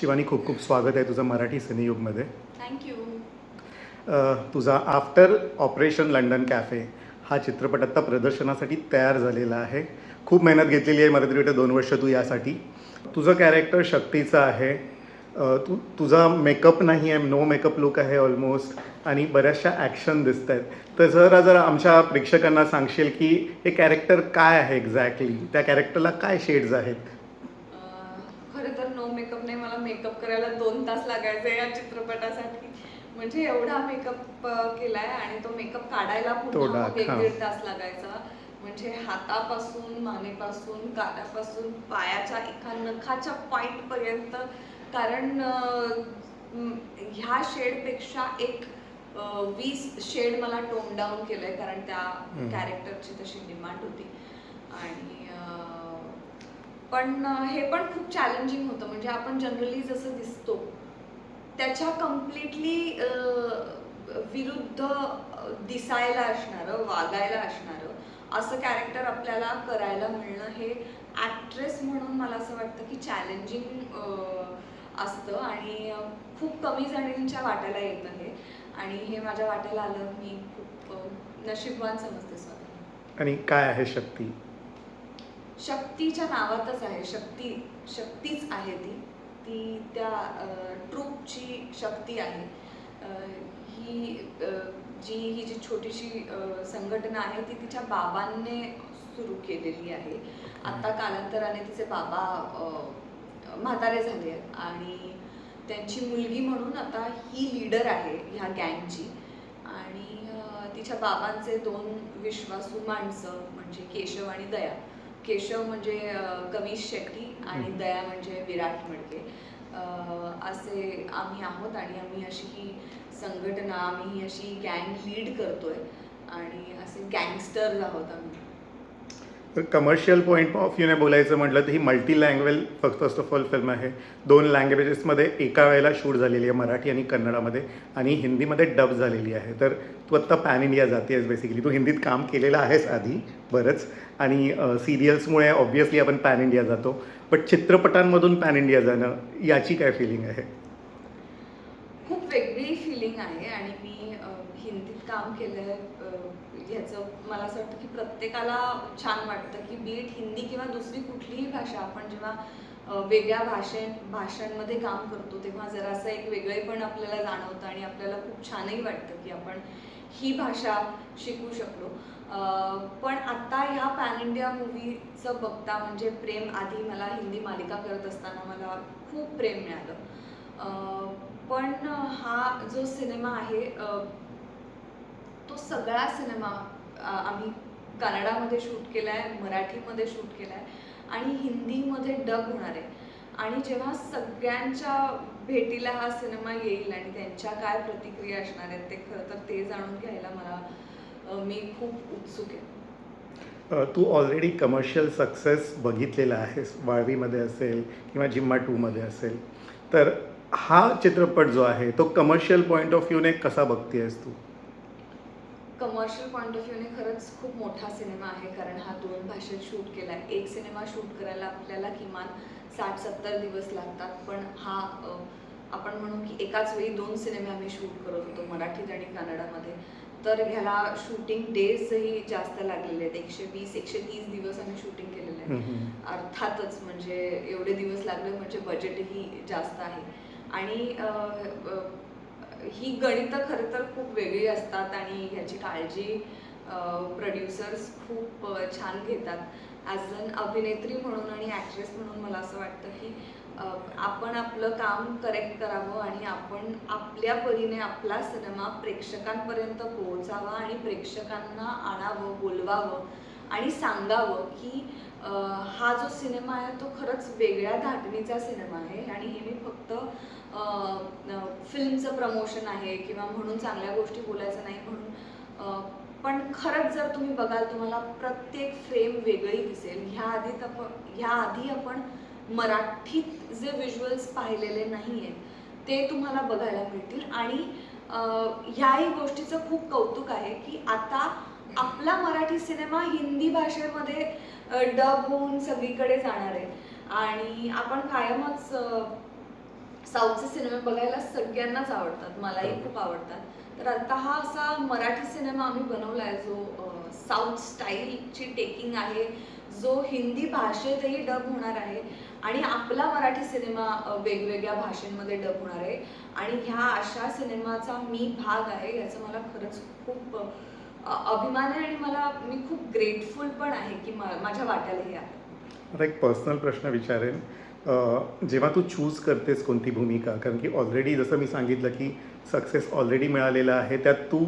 शिवानी खूप खूप स्वागत आहे तुझं मराठी सिनेयुगमध्ये थँक्यू तुझा आफ्टर ऑपरेशन लंडन कॅफे हा चित्रपट आत्ता प्रदर्शनासाठी तयार झालेला आहे. खूप मेहनत घेतलेली आहे मला तरी वाटतं दोन वर्ष तू यासाठी. तुझं कॅरेक्टर शक्तीचं आहे. तू तुझा मेकअप नाही आहे नो मेकअप लुक आहे ऑलमोस्ट आणि बऱ्याचशा ॲक्शन दिसत आहेत तर जरा जरा आमच्या प्रेक्षकांना सांगशील की हे कॅरेक्टर काय आहे एक्झॅक्टली त्या कॅरेक्टरला काय शेड्स आहेत? तर नो मेकअप नाही मला मेकअप करायला दोन तास लागायचे या चित्रपटासाठी म्हणजे एवढा मेकअप केलाय आणि तो मेकअप काढायला पुन्हा एक. दीड तास लागायचा म्हणजे हातापासून मानेपासून कानापासून पायाच्या एका नखाच्या पॉइंट पर्यंत कारण ह्या शेडपेक्षा एक वीस शेड मला टोन डाऊन केलंय कारण त्या. कॅरेक्टरची तशी डिमांड होती आणि पण हे पण खूप चॅलेंजिंग होतं. म्हणजे आपण जनरली जसं दिसतो त्याच्या कम्प्लिटली विरुद्ध दिसायला असणारं वागायला असणारं असं कॅरेक्टर आपल्याला करायला मिळणं हे ॲक्ट्रेस म्हणून मला असं वाटतं की चॅलेंजिंग असतं. आणि खूप कमी जणींच्या वाट्याला येतं हे. आणि हे माझ्या वाट्याला आलं मी खूप नशीबवान समजते स्वतः आणि काय आहे शक्ती? शक्तीच्या नावातच आहे शक्ती शक्तीच आहे ती. ती त्या ट्रूपची शक्ती आहे. ही जी ही जी छोटीशी संघटना आहे ती तिच्या बाबांनी सुरू केलेली आहे. आता कालांतराने तिचे बाबा म्हातारे झाले आहेत आणि त्यांची मुलगी म्हणून आता ही लीडर आहे ह्या गँगची. आणि तिच्या बाबांचे दोन विश्वासू माणसं म्हणजे केशव आणि दया केशव म्हणजे कविश शेट्टी आणि. दया म्हणजे विराट मडके. असे आम्ही आहोत आणि आम्ही अशी ही संघटना आम्ही ही अशी गँग लीड करतोय. आणि असे गँगस्टर्स आहोत आम्ही. कमर्शियल पॉईंट ऑफ व्ह्यूने बोलायचं म्हटलं तर ही मल्टी लँग्वेज फक्त फर्स्ट ऑफ ऑल फिल्म आहे. दोन लँग्वेजेसमध्ये एका वेळेला शूट झालेली आहे मराठी आणि कन्नडामध्ये आणि हिंदीमध्ये डब झालेली आहे. तर तू आत्ता पॅन इंडिया जाते आहेस बेसिकली तू हिंदीत काम केलेलं आहेस आधी बरंच. आणि सिरियल्समुळे ऑब्व्हियसली आपण पॅन इंडिया जातो. बट चित्रपटांमधून पॅन इंडिया जाणं याची काय फिलिंग आहे? खूप वेगळी फिलिंग आहे आणि मी हिंदीत काम केलं मला असं वाटतं की प्रत्येकाला छान वाटतं की बीट हिंदी किंवा दुसरी कुठलीही भाषा आपण जेव्हा वेगळ्या भाषे भाषांमध्ये काम करतो तेव्हा जरासं एक वेगळेपण आपल्याला जाणवतं आणि आपल्याला खूप छानही वाटतं की आपण ही भाषा शिकू शकलो. पण आता ह्या पॅन इंडिया मूवीचं बघता म्हणजे प्रेम आधी मला हिंदी मालिका करत असताना मला खूप प्रेम मिळालं. पण हा जो सिनेमा आहे तो सगळा सिनेमा आम्ही कन्नडामध्ये शूट केला आहे मराठीमध्ये शूट केला आहे आणि हिंदीमध्ये डब होणार आहे. आणि जेव्हा सगळ्यांच्या भेटीला हा सिनेमा येईल आणि त्यांच्या काय प्रतिक्रिया असणार आहेत ते खरं तर ते जाणून घ्यायला मला मी खूप उत्सुक आहे. तू ऑलरेडी कमर्शियल सक्सेस बघितलेला आहेस वाळवीमध्ये असेल किंवा जिम्मा टूमध्ये असेल. तर हा चित्रपट जो आहे तो कमर्शियल पॉईंट ऑफ व्ह्यूने कसा बघतेस तू? कमर्शियल पॉईंट ऑफ व्ह्यूने खरंच खूप मोठा सिनेमा आहे कारण हा दोन भाषेत शूट केला आहे. एक सिनेमा शूट करायला आपल्याला किमान साठ सत्तर दिवस लागतात पण हा आपण म्हणू की एकाच वेळी दोन सिनेमे आम्ही शूट करत होतो मराठीत आणि कन्नडामध्ये. तर ह्याला शूटिंग डेजही जास्त लागलेले आहेत. एकशे वीस एकशे तीस दिवस आम्ही शूटिंग केलेलं आहे. अर्थातच म्हणजे एवढे दिवस लागले म्हणजे बजेटही जास्त आहे. आणि ही गणितं खरं तर खूप वेगळी असतात आणि ह्याची काळजी प्रोड्युसर्स खूप छान घेतात. ॲज अन अभिनेत्री म्हणून आणि ॲक्ट्रेस म्हणून मला असं वाटतं की आपण आपलं काम करेक्ट करावं आणि आपण आपल्या परीने आपला सिनेमा प्रेक्षकांपर्यंत पोहोचावा आणि प्रेक्षकांना आणावं बोलवावं. आणि सांगावं की हा जो सिनेमा आहे तो खरंच वेगळ्या धाटणीचा सिनेमा आहे आणि हे मी फक्त फिल्मचं प्रमोशन आहे किंवा म्हणून चांगल्या गोष्टी बोलायचं नाही म्हणून पण खरंच जर तुम्ही बघाल तुम्हाला प्रत्येक फ्रेम वेगळी दिसेल. ह्या आधी आपण ह्या आधी आपण मराठीत जे व्हिज्युअल्स पाहिलेले नाही आहेत ते तुम्हाला बघायला मिळतील. आणि ह्याही गोष्टीचं खूप कौतुक आहे की आता आपला मराठी सिनेमा हिंदी भाषेमध्ये डब होऊन सगळीकडे जाणार आहे. आणि आपण कायमच साऊथचे सिनेमे बघायला सगळ्यांनाच आवडतात. मलाही. खूप आवडतात. तर आता हा असा मराठी सिनेमा आम्ही बनवला आहे जो साऊथ स्टाईलची टेकिंग आहे जो हिंदी भाषेतही डब होणार आहे आणि आपला मराठी सिनेमा वेगवेगळ्या भाषेंमध्ये डब होणार आहे. आणि ह्या अशा सिनेमाचा मी भाग आहे याचं मला खरंच खूप अभिमान आहे आणि मला मी खूप ग्रेटफुल पण आहे की माझ्या वाट्याला हे आहे. आता एक पर्सनल प्रश्न विचारेन जेव्हा तू चूज करतेस कोणती भूमिका कारण की ऑलरेडी जसं मी सांगितलं की सक्सेस ऑलरेडी मिळालेला आहे त्यात तू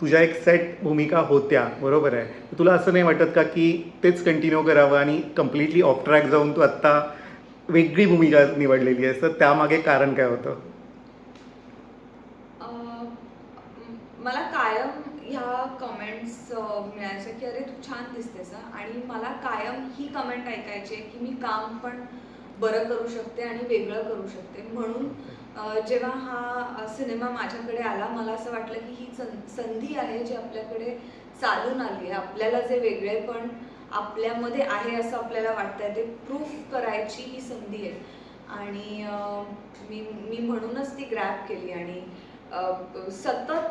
तुझ्या एक सेट भूमिका होत्या बरोबर आहे? तुला असं नाही वाटत का की तेच कंटिन्यू करावं आणि कम्प्लिटली ऑफ ट्रॅक जाऊन तू आत्ता वेगळी भूमिका निवडलेली आहेस? तर त्यामागे कारण काय होतं? मला कायम ह्या कमेंट्स मिळायच्या की अरे तू छान दिसतेस आणि मला कायम ही कमेंट ऐकायची आहे की मी काम पण बरं करू शकते आणि वेगळं करू शकते. म्हणून जेव्हा हा सिनेमा माझ्याकडे आला मला असं वाटलं की ही सं संधी आहे जी आपल्याकडे चालून आली आहे. आपल्याला जे वेगळे पण आपल्यामध्ये आहे असं आपल्याला वाटतंय ते प्रूफ करायची ही संधी आहे. आणि मी मी म्हणूनच ती ग्रॅप केली आणि सतत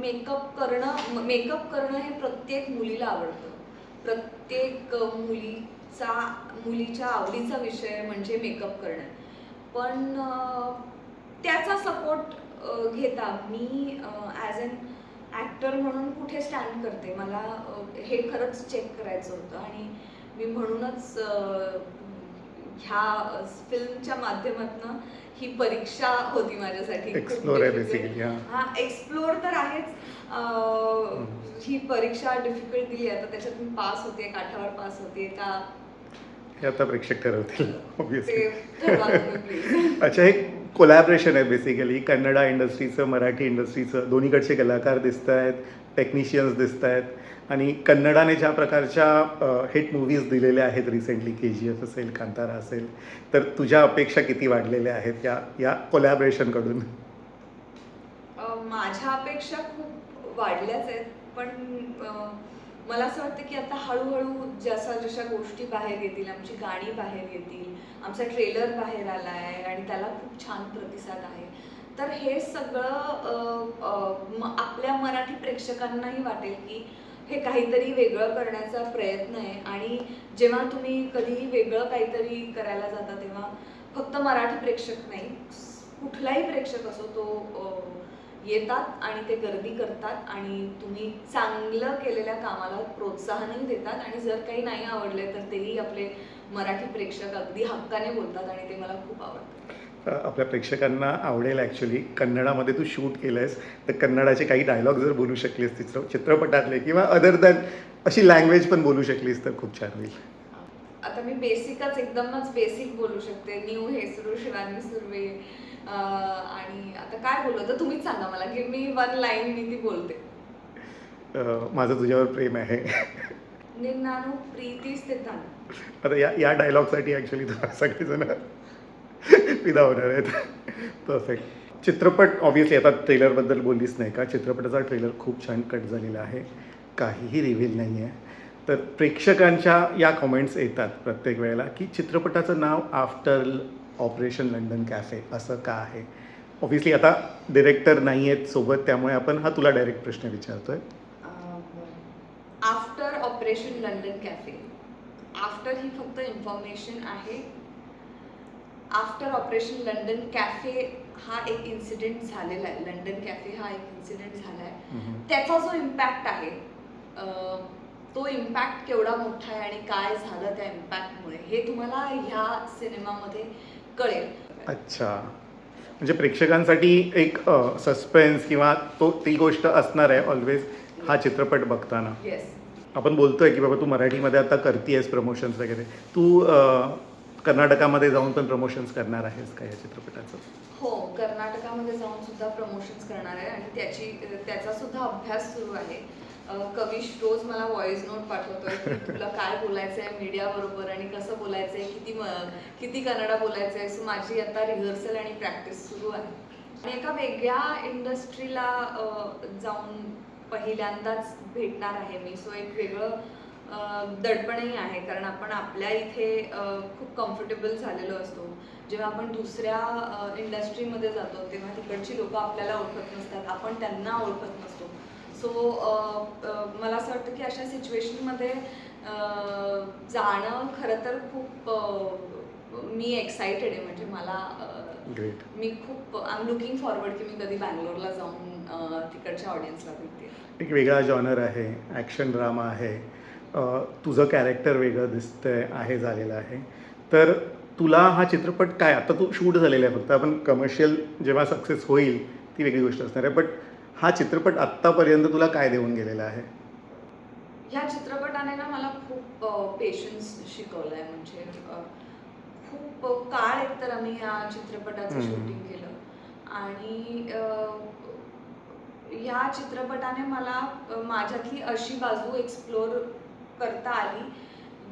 मेकअप करणं मेकअप करणं हे प्रत्येक मुलीला आवडतं. प्रत्येक मुलीचा मुलीच्या आवडीचा विषय म्हणजे मेकअप करणं. पण त्याचा सपोर्ट घेता मी ॲज अन ॲक्टर म्हणून कुठे स्टँड करते. मला हे खरंच चेक करायचं होतं आणि मी म्हणूनच ह्या फिल्मच्या माध्यमातून ही परीक्षा होती माझ्यासाठी. एक्सप्लोर हां. एक्सप्लोर तर आहेच. ही परीक्षा डिफिकल्ट दिली आता त्याच्यात मी पास होते काठावर पास होते का? हे आता प्रेक्षक ठरवतील ऑब्विसली. अच्छा हे कोलॅबरेशन आहे बेसिकली कन्नडा इंडस्ट्रीचं मराठी इंडस्ट्रीचं दोन्हीकडचे कलाकार दिसत आहेत टेक्निशियन्स दिसत आहेत आणि कन्नडाने ज्या प्रकारच्या हिट मूवीज दिलेल्या आहेत रिसेंटली के जी एफ असेल कांतारा असेल तर तुझ्या अपेक्षा किती वाढलेल्या आहेत या या कोलॅबरेशनकडून माझ्या अपेक्षा खूप वाढल्याच आहेत पण मला असं वाटतं की आता हळूहळू जशा जशा गोष्टी बाहेर येतील आमची गाणी बाहेर येतील आमचा ट्रेलर बाहेर आला आहे आणि त्याला खूप छान प्रतिसाद आहे. तर हे सगळं आपल्या मराठी प्रेक्षकांनाही वाटेल की हे काहीतरी वेगळं करण्याचा प्रयत्न आहे. आणि जेव्हा तुम्ही कधीही वेगळं काहीतरी करायला जाता तेव्हा फक्त मराठी प्रेक्षक नाही कुठलाही प्रेक्षक असो तो येतात आणि ते गर्दी करतात आणि तुम्ही चांगलं केलेल्या कामाला प्रोत्साहनही देतात. आणि जर काही नाही आवडले तर तेही आपले मराठी प्रेक्षक अगदी हक्काने बोलतात आणि ते मला खूप आवडतं. आपल्या प्रेक्षकांना आवडेल ॲक्च्युली कन्नडामध्ये तू शूट केलं आहेस तर कन्नडाचे काही डायलॉग जर बोलू शकलीस चित्र चित्रपटातले किंवा अदर दॅन अशी लँग्वेज पण बोलू शकलीस तर खूप छान होईल. आता मी बेसिकच एकदमच बेसिक बोलू शकते. न्यू हेसरू शिवानी सुर्वे आणि आता काय बोलू? तर तुम्हीच सांगा मला. की मी वन लाईन मी ती बोलते. माझं तुझ्यावर प्रेम आहे. निन्नानू प्रीती स्थितान. आता या या डायलॉगसाठी ॲक्च्युली सगळेजण फिदा होणार आहेत. परफेक्ट चित्रपट ऑब्विसली आता ट्रेलरबद्दल बोललीच नाही का? चित्रपटाचा ट्रेलर खूप छान कट झालेला आहे. काहीही रिव्हील नाही आहे तर प्रेक्षकांच्या या कमेंट्स येतात प्रत्येक वेळेला की चित्रपटाचं नाव आफ्टर ऑपरेशन लंडन कॅफे असं का आहे? ऑब्विसली आता डिरेक्टर नाही आहेत सोबत त्यामुळे आपण हा तुला डायरेक्ट प्रश्न विचारतोय. After operation London cafe after ही फक्त इन्फॉर्मेशन आहे आफ्टर ऑपरेशन लंडन कॅफे हा एक इन्सिडेंट झालेला आहे. लंडन कॅफे हा एक इन्सिडेंट झाला आहे. त्याचा जो इम्पॅक्ट आहे तो इम्पॅक्ट केवढा मोठा आहे आणि काय झालं त्या इम्पॅक्टमुळे हे तुम्हाला ह्या सिनेमामध्ये कळेल. अच्छा. म्हणजे प्रेक्षकांसाठी एक सस्पेन्स किंवा तो ती गोष्ट असणार आहे ऑलवेज हा चित्रपट बघताना. येस आपण बोलतोय की बाबा तू मराठीमध्ये आता करतीयस प्रमोशन्स वगैरे. तू कर्नाटकामध्ये जाऊन पण प्रमोशन्स करणार आहेस का या चित्रपटाचं? हो कर्नाटकामध्ये जाऊन सुद्धा प्रमोशन्स करणार आहे आणि त्याची त्याचा सुद्धा अभ्यास सुरू आहे. कविश रोज मला व्हॉइस नोट पाठवतोय की तुला काय बोलायचं आहे मीडिया बरोबर आणि कसं बोलायचं आहे किती म- किती कन्नडा बोलायचं आहे सो माझी आता रिहर्सल आणि प्रॅक्टिस सुरू आहे. आणि एका वेगळ्या इंडस्ट्रीला जाऊन पहिल्यांदाच भेटणार आहे मी. सो एक वेगळं दडपणही आहे कारण आपण आपल्या इथे खूप कम्फर्टेबल झालेलो असतो. जेव्हा आपण दुसऱ्या इंडस्ट्रीमध्ये जातो तेव्हा तिकडची लोक आपल्याला ओळखत नसतात. आपण त्यांना ओळखत नसतो. सो मला असं वाटतं की अशा सिच्युएशनमध्ये जाणं खरं तर खूप मी एक्सायटेड आहे. म्हणजे मला मी खूप आय एम लुकिंग फॉरवर्ड की मी कधी बँगलोरला जाऊन तिकडच्या ऑडियन्सला भेटते. एक वेगळा जॉनर आहे ॲक्शन ड्रामा आहे. तुझं कॅरेक्टर वेगळं दिसतंय आहे झालेलं आहे. तर तुला हा चित्रपट काय आता तू शूट झालेला आहे फक्त आपण कमर्शियल जेव्हा सक्सेस होईल ती वेगळी गोष्ट असणार आहे. बट हा चित्रपट आत्तापर्यंत तुला काय देऊन गेलेला आहे? ह्या चित्रपटाने ना मला खूप पेशन्स शिकवलं आहे म्हणजे खूप काळ एकतर आम्ही ह्या चित्रपटाचं. शूटिंग केलं. आणि ह्या चित्रपटाने मला माझ्यातली अशी बाजू एक्सप्लोर करता आली.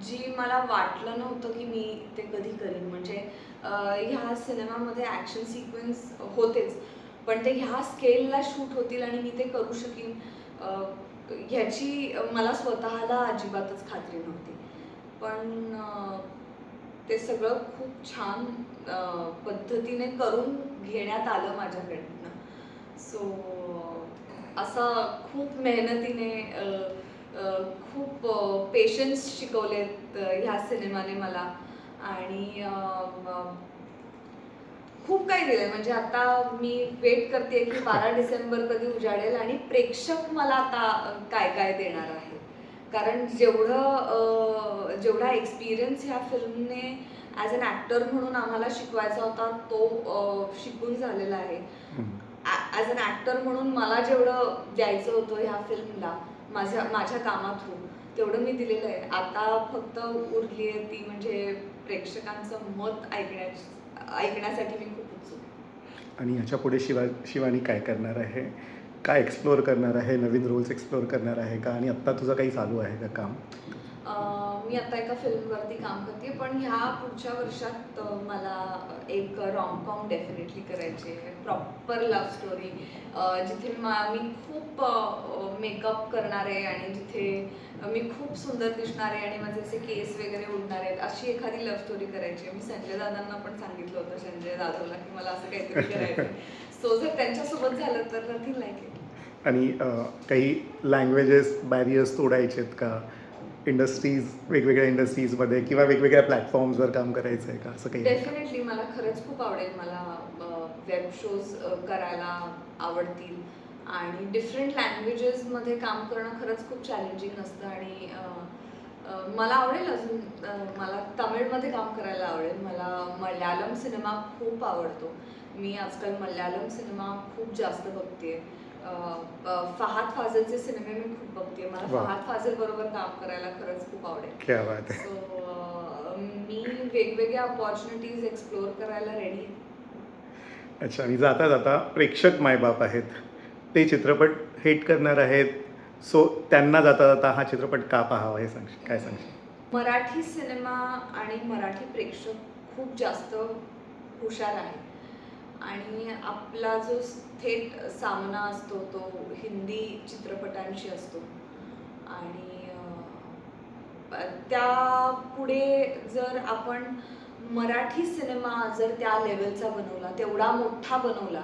जी मला वाटलं नव्हतं की मी ते कधी करीन. म्हणजे ह्या सिनेमामध्ये ॲक्शन सिक्वेन्स होतेच. पण ते ह्या स्केलला शूट होतील आणि मी ते करू शकीन ह्याची मला स्वतःला अजिबातच खात्री नव्हती. पण ते सगळं खूप छान पद्धतीने करून घेण्यात आलं माझ्याकडनं. सो असं खूप मेहनतीने खूप पेशन्स शिकवलेत ह्या सिनेमाने मला. आणि खूप काही दिलंय. म्हणजे आता मी वेट करते की बारा डिसेंबर कधी उजाडेल आणि प्रेक्षक मला आता काय काय देणार आहे. कारण जेवढं जेवढा एक्सपिरियन्स ह्या फिल्मने ॲज अन ॲक्टर म्हणून आम्हाला शिकवायचा होता तो शिकून झालेला आहे. ॲज अन ॲक्टर म्हणून मला जेवढं द्यायचं होतं ह्या फिल्मला माझ्या माझ्या कामा थ्रू तेवढं मी दिलेलं आहे. आता फक्त उरली आहे ती म्हणजे प्रेक्षकांचं मत ऐकण्या ऐकण्यासाठी मी खूप उत्सुक आणि ह्याच्या पुढे शिवा शिवानी काय करणार आहे? काय एक्सप्लोअर करणार आहे? नवीन रोल्स एक्सप्लोअर करणार आहे का? आणि आत्ता तुझं काही चालू आहे का काम? मी आता एका फिल्मवरती काम करते पण ह्या पुढच्या वर्षात मला एक रॉमकॉम डेफिनेटली करायची आहे. प्रॉपर लव्ह स्टोरी जिथे मा- मी खूप मेकअप करणार आहे आणि जिथे मी खूप सुंदर दिसणार आहे आणि माझे असे केस वगैरे उडणार आहेत अशी एखादी लव्ह स्टोरी करायची आहे. मी संजय दादांना पण सांगितलं होतं संजय जाधवला की मला असं काहीतरी करायचं सो जर त्यांच्यासोबत झालं तर नथिंग लाईक इट आणि काही लँग्वेजेस बॅरियर्स तोडायचे आहेत का? इंडस्ट्रीज वेगवेगळ्या इंडस्ट्रीजमध्ये किंवा वेगवेगळ्या प्लॅटफॉर्म्सवर काम करायचं आहे का? असं काही डेफिनेटली मला खरंच खूप आवडेल. मला वेब शोज करायला आवडतील. आणि डिफरंट लँग्वेजेसमध्ये काम करणं खरंच खूप चॅलेंजिंग असतं आणि मला आवडेल अजून मला तमिळमध्ये काम करायला आवडेल. मला मल्याळम सिनेमा खूप आवडतो. मी आजकाल मल्याळम सिनेमा खूप जास्त बघते फहाद फाझलचे सिनेमे मी खूप बघते. मला. फहाद फाझल बरोबर काम करायला खरंच खूप आवडेल. क्या बात आहे. सो मी वेगवेगळ्या ऑपॉर्च्युनिटीज एक्सप्लोअर करायला रेडी अच्छा आणि जाता जाता प्रेक्षक मायबाप आहेत. ते चित्रपट हिट करणार आहेत. सो त्यांना जाता जाता हा चित्रपट का पाहावा हे सांगशील? काय सांगशील? मराठी सिनेमा आणि मराठी प्रेक्षक खूप जास्त हुशार आहे आणि आपला जो थेट सामना असतो तो हिंदी चित्रपटांशी असतो. आणि त्या पुढे जर आपण मराठी सिनेमा जर त्या लेवलचा बनवला तेवढा मोठा बनवला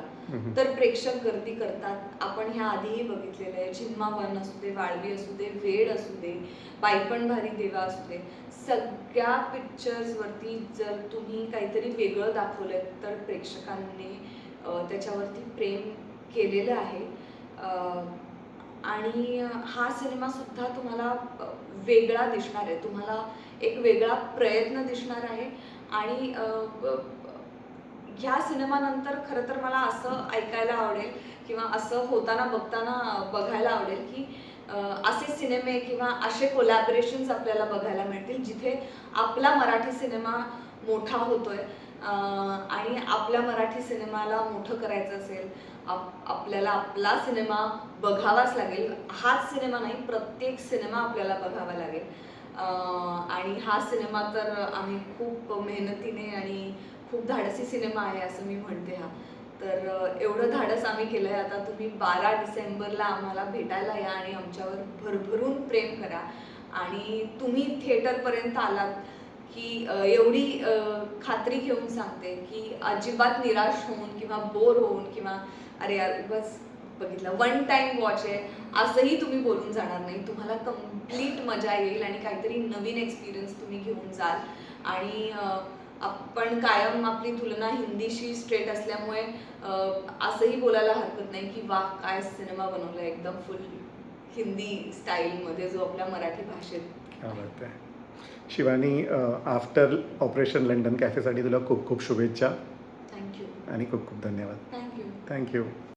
तर प्रेक्षक गर्दी करतात. आपण ह्या आधीही बघितलेलं आहे. झिम्मावन असू दे वाळवी असू दे वेड असू दे बायपण भारी देवा असू दे. सगळ्या पिक्चर्सवरती जर तुम्ही काहीतरी वेगळं दाखवलं तर प्रेक्षकांनी त्याच्यावरती प्रेम केलेलं आहे. आणि हा सिनेमा सुद्धा तुम्हाला वेगळा दिसणार आहे. तुम्हाला एक वेगळा प्रयत्न दिसणार आहे. आणि ह्या सिनेमानंतर खरं तर मला असं ऐकायला आवडेल किंवा असं होताना बघताना बघायला आवडेल की असे सिनेमे किंवा असे कोलॅबरेशन्स आपल्याला बघायला मिळतील जिथे आपला मराठी सिनेमा मोठा होतोय आणि आपल्या मराठी सिनेमाला मोठं करायचं असेल आप आपल्याला आपला सिनेमा बघावाच लागेल. हाच सिनेमा नाही प्रत्येक सिनेमा आपल्याला बघावा लागेल. आणि हा सिनेमा तर आम्ही खूप मेहनतीने आणि खूप धाडसी सिनेमा आहे असं मी म्हणते हा. तर एवढं धाडस आम्ही केलं आहे आता तुम्ही बारा डिसेंबरला आम्हाला भेटायला या आणि आमच्यावर भरभरून प्रेम करा. आणि तुम्ही थिएटरपर्यंत आलात की एवढी खात्री घेऊन सांगते की अजिबात निराश होऊन किंवा बोर होऊन किंवा अरे यार बस बघितलं वन टाईम वॉच आहे. असंही तुम्ही बोलून जाणार नाही. तुम्हाला कंप्लीट मजा येईल आणि काहीतरी नवीन एक्सपिरियन्स तुम्ही घेऊन जाल. आणि आपण कायम आपली तुलना हिंदीशी स्ट्रेट असल्यामुळे असंही बोलायला हरकत नाही की वा काय सिनेमा बनवला एकदम फुल हिंदी स्टाईलमध्ये जो आपल्या मराठी भाषेत. शिवानी आफ्टर ऑपरेशन लंडन कॅफेसाठी तुला खूप खूप शुभेच्छा. थँक्यू आणि खूप खूप धन्यवाद. Thank you thank you